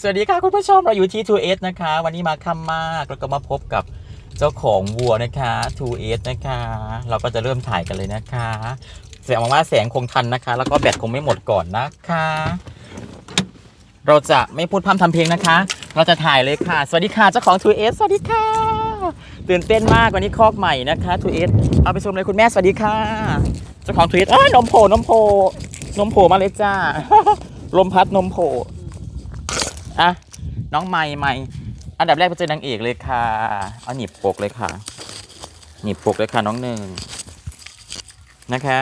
สวัสดีค่ะคุณผู้ชมเราอยู่ที่ 2S นะคะ วันนี้มาค่ำมากแล้วก็มาพบกับเจ้าของวัวนะคะ 2S นะคะ เราก็จะเริ่มถ่ายกันเลยนะคะแสงว่าแสงคงทันนะคะ แล้วก็แบตคงไม่หมดก่อนนะคะ เราจะไม่พูดพร่ำทำเพลงนะคะ เราจะถ่ายเลยค่ะ สวัสดีค่ะเจ้าของ 2S สวัสดีค่ะ ตื่นเต้นมากวันนี้คอกใหม่นะคะ 2S เอาไปชมเลยคุณแม่สวัสดีค่ะ เจ้าของ 2S เอ้ยนมโผล่นมโผล่นมโผล่มาเลยจ้าลมพัดนมโผล่ อะน้องใหม่ใหม่อันดับแรกไปเจอนางเอกเลยค่ะ เอาหนีบปกเลยค่ะ หนีบปกเลยค่ะน้องหนึ่งนะคะ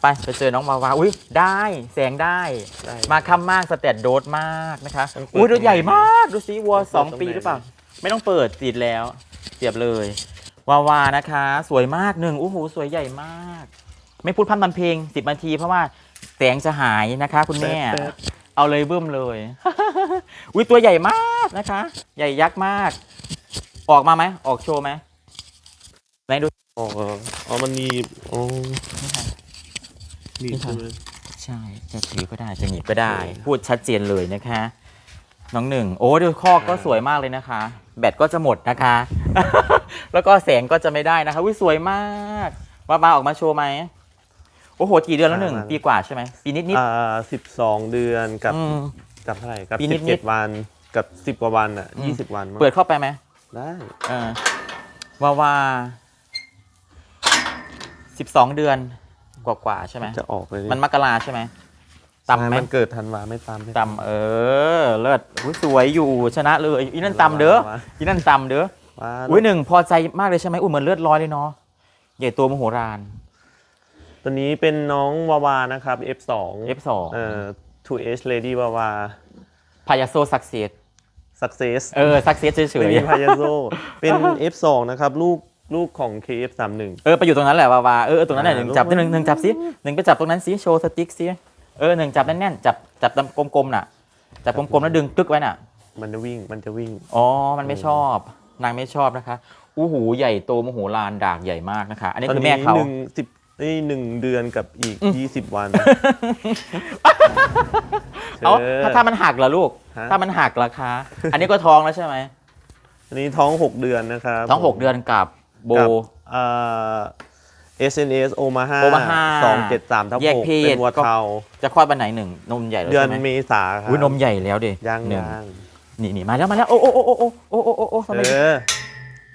ไปไปเจอน้องวาวาอุ้ยได้แสงได้ ได้ มาค่ำมากสแตทโดดมากนะคะต้องเปิดอุ้ยตัวใหญ่มากดูสิวัวต้องเปิดสองตรงปีไหนหรือเปล่าไม่ต้องเปิดติดแล้วเสียบเลย วาวานะคะ สวยมากหนึ่งโอ้โหสวยใหญ่มาก ไม่พูดพร่ำทำเพลงสิบนาทีเพราะว่าแสงจะหายนะคะ คุณแม่ แป๊บเอาเลยบึ้มเลย อุ้ยตัวใหญ่มากนะคะ ใหญ่ยักษ์มาก ออกมาไหมออกโชว์ไหมไหนดูอ๋ออ๋อมันมีอ๋อมีนี่ค่ะใช่ไหมใช่จะถือก็ได้จะหนีบก็ได้โอเคพูดชัดเจนเลยนะคะ น้องหนึ่งโอ้ดูคอกก็สวยมากเลยนะคะ แบตก็จะหมดนะคะ แล้วก็แสงก็จะไม่ได้นะคะวิสวยมากมามาออกมาโชว์ไหมโอ้โหกี่เดือนแล้วหนึ่งปีกว่าใช่ไหมปีนิดนิดอ่าสิบสองเดือนกับ อืมกับเท่าไหร่กับปีนิสิดบๆเจ็ดวันกับสิบกว่าวันอะอืมยี่สิบวันมั้งเปิดเข้าไปไหมได้เออวาวาสิบสองเดือนกว่าๆใช่ไหมจะออกเลยมันมกราใช่ไหมต่ำไหมใช่มันเกิดธันวาไม่ตามไม่ต่ำเออ เลิศอุ๊ยสวยอยู่ชนะเลยอีนั่นต่ำเด้อว้าอีนั่นต่ำเด้อว้าอุ้ยหนึ่งพอใจมากเลยใช่ไหมอุ้ยเหมือนเลือดร้อยเลยเนาะใหญ่ตัวมโหฬาร ตัวนี้เป็นน้องวาวานะครับ F2 F2 เอ่อ 2H Lady วาวาพายาโซสักเซส Success เออสักเซสเฉไม่ยมีพายาโซเป็น F2 นะครับ ลูกลูกของ KF31 ๆเออไปอยู่ตรงนั้นแหละวาวาเออเออตรงนั้นแหละอ่าหนึ่งจับลูกหนึ่งหนึ่งจับสิหนึ่งไปจับตรงนั้นสิโชว์สติ๊กสิเออหนึ่งจับแน่นๆจับจับกลมๆน่ะจับกลมๆแล้วดึงตึกไว้น่ะ มันจะวิ่งมันจะวิ่ง อ๋อ มันไม่ชอบ นางไม่ชอบนะคะอู้หูใหญ่โตมโหฬารดากใหญ่มากนะคะ อันนี้คือแม่เขา หนึ่งสิบนี่หนึ่งเดือนกับอีกยี่สิบวันเอา เธอถ้าถ้ามันหักเหรอลูก ฮะ ถ้ามันหักราคา อันนี้ก็ท้องแล้วใช่ไหม อันนี้ท้องหกเดือนนะครับท้องหกเดือนกับโบ กับเอ่อ SNS โอมาห้า Omaha สองเจ็ดสามทับแยกหกเพศ เป็นวัวเทาจะคลอดวันไหนหนึ่งนมใหญ่แล้วเดือนใช่ไหมเมษาครับอุ้ยนมใหญ่แล้วดิย่างหนึ่ย่างนี่นี่มาแล้วมาแล้วโอ้โอ้โอ้โอ้โอ้โอ้โอ้โอ้ทำไมเออ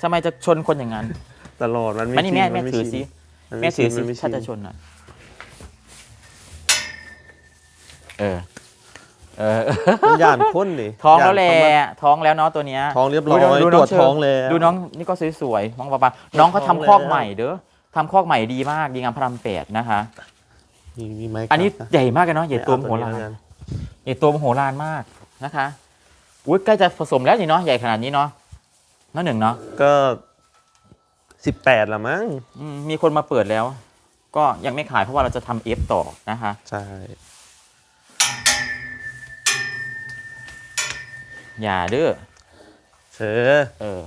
ทำไมจะชนคนอย่างนั้นตลอดมันไม่มานี่แม่ชินแม่นไถือสิชินนแม่ถือสินไชิถ้าจะชนอะ เออ เออมันหย่านข้นดิท้องแล้วแหหละย่านท้องแล้วเนาะตัวเนี้ยท้องเรียบร้อยดูตรวจเชิญท้องแล้วดูน้องนี่ก็สวยๆน้องปะปาน้องเขาท้องทำคอกแล้วใหม่เด้อทำคอกใหม่ดีมากดีงามพระรามแปดนะคะมีมีไหมอันนี้ครับใหญ่มากเลยเนาะใหญ่ตัวมโหเอฬารตัวนี้แล้วกันใหญ่ตัวมโหฬารมากนะคะอุ้ยใกล้จะผสมแล้วนี่เนาะใหญ่ขนาดนี้เนาะน้องหนึ่งเนาะก็สิบแปดละมั้งอืมมีคนมาเปิดแล้ว ก็ยังไม่ขายเพราะว่าเราจะทำเอฟต่อนะคะ ใช่ อย่าเด้อเออเออ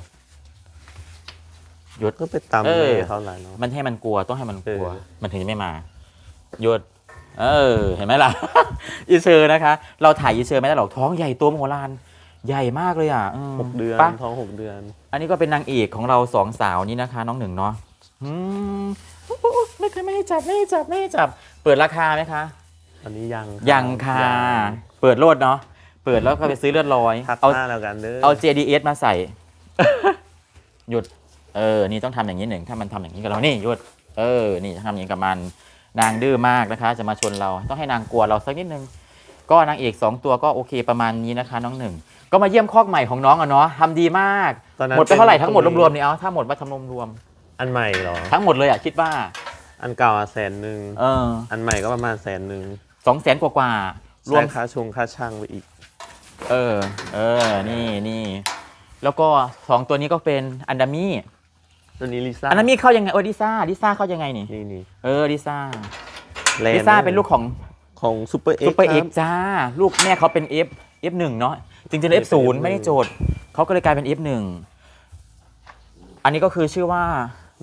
หยุด ก็ไปตำเออเลยเท่าไหร่เนาะ มันให้มันกลัวต้องให้มันกลัว เออ มันถึงจะไม่มาหยุด เออ เห็นไหมล่ะ อีเชอร์นะคะ เราถ่ายอีเชอร์ไม่ได้หรอกท้องใหญ่ตัวมโหฬารใหญ่มากเลยอะอืมหกเดือนปะท้องหกเดือน อันนี้ก็เป็นนางเอกของเราสองสาวนี่นะคะ น้องหนึ่งเนาะอืมอุ๊ยอุ๊ยไม่เคยไม่ให้จับไม่ให้จับไม่ให้จับ เปิดราคาไหมคะ อันนี้ยังยังค่ะยังเปิดโลดเนาะ เปิดแล้วก็ไปซื้อเลือดลอย ทักเอาหน้าแล้วกันเด้อเอา JDS มาใส่ หยุด เออ นี่ต้องทำอย่างนี้หนึ่ง ถ้ามันทำอย่างนี้กับเรา นี่หยุด เออ นี่ทำอย่างนี้กับมัน นางดื้อมากนะคะ จะมาชนเรา ต้องให้นางกลัวเราสักนิดนึง ก็นางเอกสองตัวก็โอเคประมาณนี้นะคะ น้องหนึ่ง ก็มาเยี่ยมคอกใหม่ของน้องอะเนาะทำดีมาก ตอนนั้นหมดไปเท่าไหร่ทั้งหมดป็นรวมๆเนี่ยเอาถ้าหมดว่าทำรวมอันใหม่เหรอ ๆทั้งหมดเลยอะคิดว่า อันเก่าอะแสนหนึ่งเอออันใหม่ก็ประมาณแสนหนึ่งสองแสนกว่าๆรวมใช้ค่าชงค่าช่างไปอีก เออ เออ นี่นี่ แล้วก็สองตัวนี้ก็เป็นอันดามี่ ตัวนี้ลิซ่าอันดามี่เข้ายังไงโอ้ดิซ่าดิซ่าเข้ายังไงนี่ นี่นี่เออดิซ่าแลนด์ลิซ่าเป็นลูกของของซูเปอร์เอ็กซูเปอร์เอ็กจ้า ลูกแม่เขาเป็น F F1 เนาะ จริงๆแล้ว F0 F0 ไม่ได้โจทย์ เขาก็เลยกลายเป็น F1 อันนี้ก็คือชื่อว่า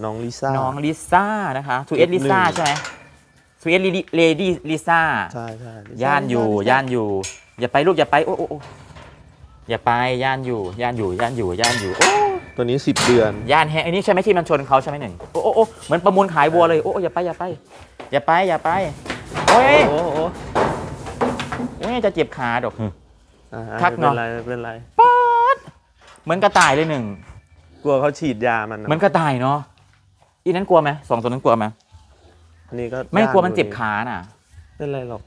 น้องลิซ่า น้องลิซ่านะคะทูเอส F1 ลิซ่าใช่ไหมสวีทเลดี้ลิซ่า ใช่ใช่ย่านอยู่ ย่านอยู่ อย่าไปลูกอย่าไปโอ้โอ้โอ้อย่าไปย่านอยู่ย่านอยู่ย่านอยู่ย่านอยู่โอ้ตัวนี้สิบเดือน ย่านแฮงอันนี้ใช่ไหมที่มันชนเขาใช่ไหมหนึ่งโอ้โอ้โอ้เหมือนประมูลขายวัวเลยโอ้โอ้อย่าไปอย่าไป อย่าไปอย่าไปโอ้ยโอ้โหโอ้ยจะเจ็บขาดอกอ่าทักไม่เนเป็อะนไรไม่เป็นไรเหมือนกระต่ายเลยหนึ่งกลัวเขาฉีดยามันนะเหมือนกระต่ายเนาะอีนั้นกลัวไหมสองตัวนั้นกลัวไหมอันนี้ก็ไม่กลัวมันย่เจ็บขาน่ะไม่เป็นไรหรอก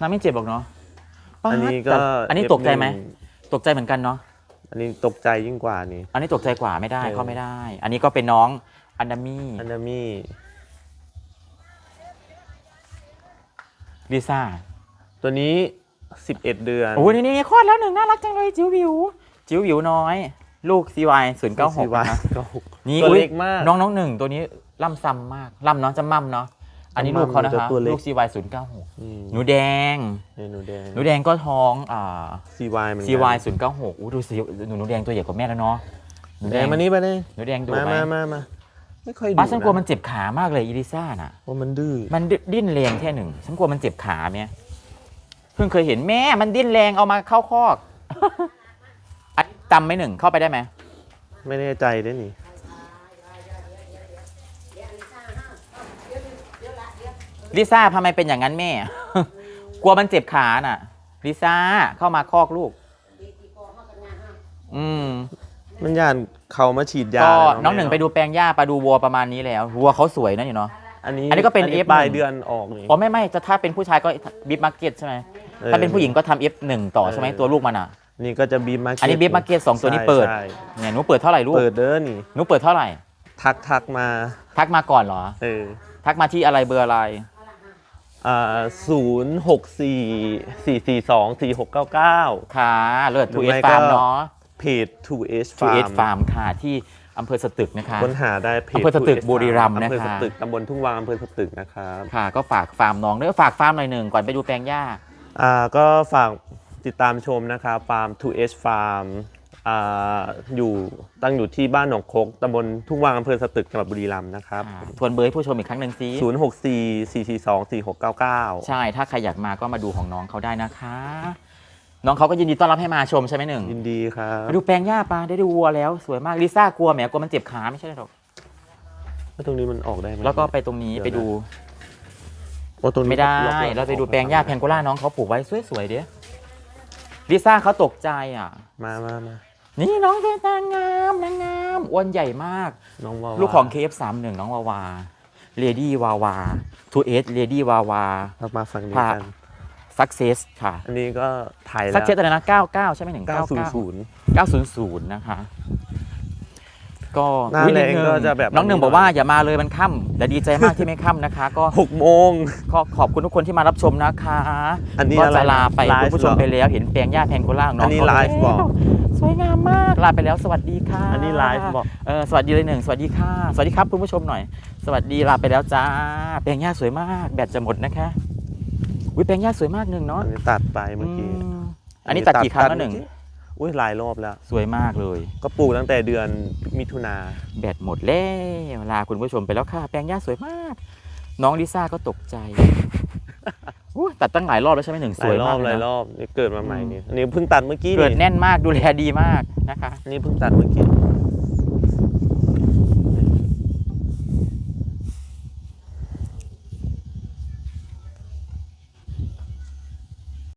น้าไม่เจ็บหรอกเนาะ ป๊าดอันนี้ก็แต่อันนี้ตกใจไหม F1 ตกใจเหมือนกันเนาะ อันนี้ตกใจยิ่งกว่านี่อันนี้ตกใจกว่าไม่ได้เออ เข้าไม่ได้ อันนี้ก็เป็นน้องอันดามี่อันดามี่ลิซ่าตัวนี้ 11 เดือนโอ้ยนี่นี่คลอดแล้วหนึ่งน่ารักจังเลยจิ๋ววิว จิ๋ววิวน้อย ลูก CY ศูนย์เก้าหกวานะเก้าหกนี่ตัวอุ๊ยเล็กมากน้องน้องหนึ่งตัวนี้ล่ำซ้ำมากล่ำเนาะจะมั่มเนาะ อันนี้ลูกเขานะจะคะตัวเล็ก ลูก CY ศูนย์เก้าหกอืมหนูแดง นี่หนูแดง หนูแดงก็ท้องอ่า CY เหมือนกัน CY ศูนย์เก้าหกอู้ดูสิหนูหนูแดงตัวใหญ่กว่าแม่แล้วเนาะหนูแดงมานี่ไปเลยหนูแดงดูมาไหมมามามาไม่ค่อยดูป้าฉันกลัวะมันเจ็บขามากเลยอีลิซ่าน่ะ ว่ามันดื้อ มันดิดิ้นแรงแค่หนึ่งฉันกลัวมันเจ็บขาเนี้ยเพิ่งเคยเห็นแม่มันดิ้นแรงเอามาเข้าคอกอัดจำไหมหนึ่งเข้าไปได้ไหมไม่แน่ใจด้วยนี่ ลิซ่าทำไมเป็นอย่างนั้นแม่ กลัวมันเจ็บขาน่ะ ลิซ่าเข้ามาคอกลูก อืม มันย่านเขามาฉีดยาก็เลยน้องหนึ่งไปดูแปลงหญ้าไปดูวัวประมาณนี้แล้ววัวเขาสวยนะอยู่เนาะ อันนี้อันนี้ก็เป็น F1 ปลายเดือนออกนี่ อ๋อไม่ไม่จะถ้าเป็นผู้ชายก็บิฟมาร์เก็ตใช่ไหมออถ้าเป็นผู้หญิงก็ทำ F1 ต่อใช่ไหมเออตัวลูกมันอะ นี่ก็จะบีมาอันนี้ Beef Market สองตัวนี้เปิด เนี่ยหนูเปิดเท่าไหร่ลูกเปิดเด้อนี่ หนูเปิดเท่าไหร่ ทักทักมาทักมาก่อนเหรอ เออทักมาที่อะไรเบอร์อะไรอ่า ศูนย์หกสี่สี่สี่สองสี่หกเก้าเก้า ค่ะเลิศหรืทูอเอไม่สก็ฟาร์มเนาะเพจ 2H ทูเอส Farm ฟาร์มค่ะที่อำเภอสตึกนะคะ ค้นหาได้เพจ อำเภอสตึก 2H บุรีรัมย์อำเภอนะคะ สตึกตำบลทุ่งวางอำเภอสตึกนะครับค่ะ ก็ฝากฟาร์มน้องเด้อฝากฟาร์มหน่อยหนึ่งก่อนไปดูแปลงหญ้า อ่าก็ฝากติดตามชมนะครับฟาร์ม 2H Farm อ่าอยู่ตั้งอยู่ที่บ้านหนองคกตำบลทุ่งวางอำเภอสตึกจังหวัดบุรีรัมย์นะครับอ่าทวนเบอร์ให้ผู้ชมอีกครั้งหนึ่งสิ0 6 4 4 4 2 4 6 9 9 ใช่ ถ้าใครอยากมาก็มาดูของน้องเขาได้นะคะ น้องเขาก็ยินดีต้อนรับให้มาชมใช่ไหมหนึ่งยินดีครับ ไปดูแปลงหญ้าปะได้ดูวัวแล้วสวยมากลิซ่ากลัวแหมกลัวมันเจ็บขาไม่ใช่หรอกแล้วตรงนี้มันออกได้ไหมแล้วก็ไปตรงนี้เดี๋ยวนะไปดูโอ้ตรงนี้ไม่ได้ ล็อกๆเราไปดูแปลงหญ้าแพนโกล่าน้องเขาปลูกไว้สวยๆเด้ลิซ่าเขาตกใจอะ มามามา นี่น้องเป็นนางงามนางงามอ้วนใหญ่มาก น้องวาวาลูกของ KF31 น้องวาวาเลดี้วาวาทูเอสเลดี้วาวาเรามาฝั่งนี้พากันสักเซสค่ะอันนี้ก็ถ่ายสัแล้กวเซสอะไรนะ99 ใช่ไหมหนึ่ง900 900 นะคะ ก็หน้าอุ๊ยแรงดงก็จะแบบน้องหนึ่งนี้บอกว่าอย่ามาเลยมันค่ำแต่ดีใจมากที่ไม่ค่ำนะคะ ก็6โมง ขอขอบคุณทุกคนที่มารับชมนะคะอันนี้ก็อะไรจะลาไปไลฟ์คุณผู้ชมเหรอไปแล้วเห็นแปลงหญ้าแพนโกล่าของน้องอันนี้เขาไลฟ์บอกแล้ว สวยงามมากลาไปแล้วสวัสดีค่ะอันนี้ไลฟ์บอกเออสวัสดีเลยหนึ่งสวัสดีค่ะสวัสดีครับคุณผู้ชมหน่อย สวัสดีลาไปแล้วจ้าแปลงหญ้าสวยมากแบตจะหมดนะคะอุ้ยแปลงหญ้าสวยมากหนึ่งเนาะอันนี้ตัดไปเมื่อกี้อืมอันนี้ตัดกี่ครั้งแล้วหนึ่งเมื่อกี้อุ้ยหลายรอบแล้ว สวยมากเลย ก็ปลูกตั้งแต่เดือนมิถุนาแบตหมดแล้วลาคุณผู้ชมไปแล้วค่ะ แปลงหญ้าสวยมาก น้องลิซ่าก็ตกใจ อุ๊ยตัดตั้งหลายรอบแล้วใช่ไหมหนึ่งหสลาวยยรอมาบกหเลลายยนะรอบนี่เกิดมาใหม่อืม นี่อันนี้เพิ่งตัดเมื่อกี้เกิดนี่แน่นมากดูแลดีมากนะคะอันนี้เพิ่งตัดเมื่อกี้